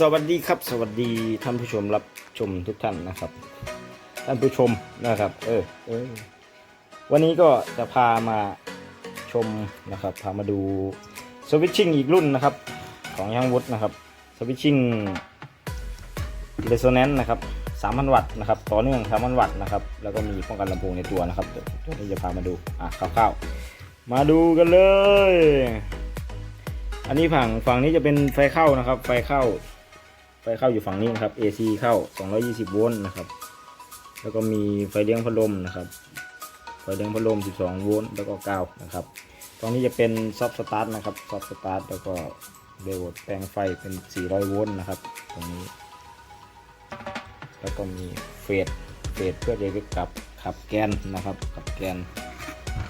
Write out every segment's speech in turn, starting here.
สวัสดีครับ สวัสดีท่านผู้ชมรับชมทุกท่านนะครับ ท่านผู้ชมนะครับ เออเออวันนี้ก็จะพามาชมนะครับ พามาดูสวิตชิ่งอีกรุ่นนะครับ ของยังวุฒนะครับสวิตชิ่งเรโซแนนซ์นะครับ3,000 วัตต์นะครับต่อเนื่อง3,000 วัตต์นะครับแล้วก็มีป้องกันลำโพงในตัวนะครับตัวนี้จะพามาดูอะคร่าวๆมาดูกันเลย อันนี้ฝั่งฝั่งนี้จะเป็นไฟเข้านะครับ ไฟเข้า ไฟเข้าอยู่ฝั่งนี้นะครับ AC เข้า 220 โวลต์นะครับ แล้วก็มีไฟเลี้ยงพัดลมนะครับ ไฟเลี้ยงพัดลม 12 โวลต์ แล้วก็กาวนะครับ ตรงนี้จะเป็นซอฟต์สตาร์ทนะครับซอฟต์สตาร์ทแล้วก็เดโวดแปลงไฟเป็น 400 โวลต์นะครับ ตรงนี้ แล้วก็มีเฟส เฟสเพื่อจะกับขับแกนนะครับขับแกน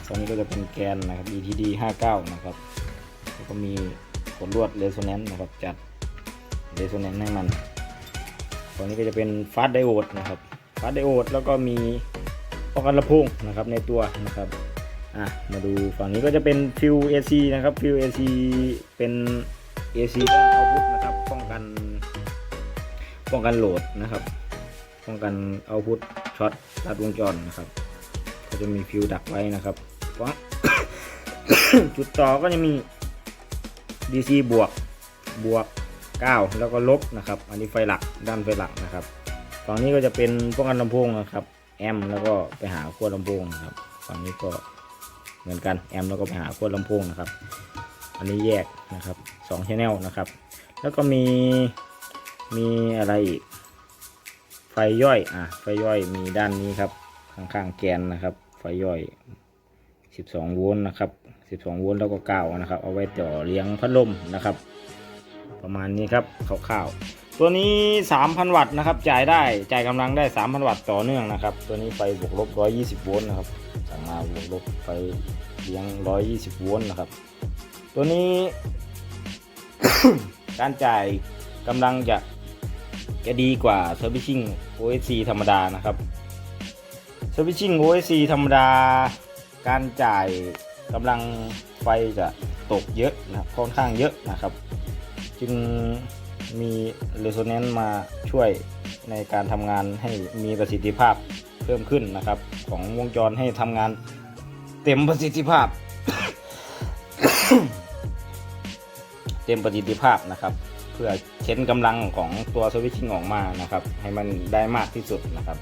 ตรงนี้ก็จะเป็นแกนนะครับ ETD 59 นะครับ แล้วก็มีขนลวดเรโซแนนซ์นะครับ จัด เรโซแนนซ์ให้มันตรงนี้ก็จะเป็นฟาสไดโอดนะครับฟาสไดโอดแล้วก็มีป้องกันลำโพงนะครับในตัวนะครับอะมาดูฝั่งนี้ก็จะเป็นฟิว AC นะครับฟิว AC เป็น AC ด้านเอาพุทนะครับป้องกันป้องกันโหลดนะครับ ป้องกันเอาพุทช็อตตัดวงจรนะครับก็จะมีฟิวดักไว้นะครับจุดต่อก็จะมี DC บวกบวก 9 แล้วก็ลบนะครับ อันนี้ไฟหลักด้านไฟหลักนะครับฝั่งนี้ก็จะเป็นป้องกันลำโพงนะครับ แอมแล้วก็ไปหาขั้วลำโพงนะครับฝั่งนี้ก็เหมือนกันแอมแล้วก็ไปหาขั้วลำโพงนะครับ อันนี้แยกนะครับ2 channel นะครับ แล้วก็มีมีอะไรอีกไฟย่อยอะไฟย่อยมีด้านนี้ครับข้างๆแกนนะครับ ไฟย่อย 12 โวลต์นะครับ 12 โวลต์แล้วก็เก้านะครับ เอาไว้ต่อเลี้ยงพัดลมนะครับ ประมาณนี้ครับคร่าวๆตัวนี้ 3,000 วัตต์นะครับจ่ายได้จ่ายกำลังได้ 3,000 วัตต์ต่อเนื่องนะครับ ตัวนี้ไฟบวกลบ 120 โวลต์นะครับสั่งมาบวกลบไฟเลี้ยง 120 โวลต์นะครับ ตัวนี้ การจ่ายกำลังจะจะดีกว่า Servicing OSC ธรรมดานะครับ Servicing OSC ธรรมดา การจ่ายกำลังไฟจะตกเยอะนะค่อนข้างเยอะนะครับ จึงมี Resonance มาช่วยในการทำงานให้มีประสิทธิภาพเพิ่มขึ้นนะครับ ของวงจรให้ทำงานเต็มประสิทธิภาพ เต็มประสิทธิภาพนะครับ เพื่อเช้นกำลังของตัวสวิตชิ่งออกมานะครับ ให้มันได้มากที่สุดนะครับ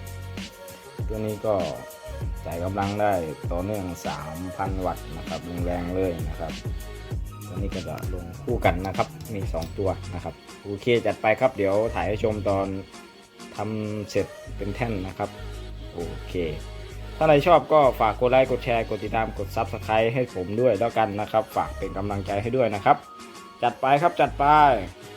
ตัวนี้ก็จ่ายกำลังได้ต่อเนื่อง 3,000 วัตต์นะครับแรงๆเลยนะครับ นี้ก็จะลงคู่กันนะครับ มี 2 ตัวนะครับโอเคจัดไปครับเดี๋ยวถ่ายให้ชมตอนทำเสร็จเป็นแท่นนะครับโอเคถ้าใครชอบก็ฝากกดไลค์กดแชร์กดติดตามกด Subscribe ให้ผมด้วยแล้วกันนะครับ ฝากเป็นกำลังใจให้ด้วยนะครับ จัดไปครับจัดไป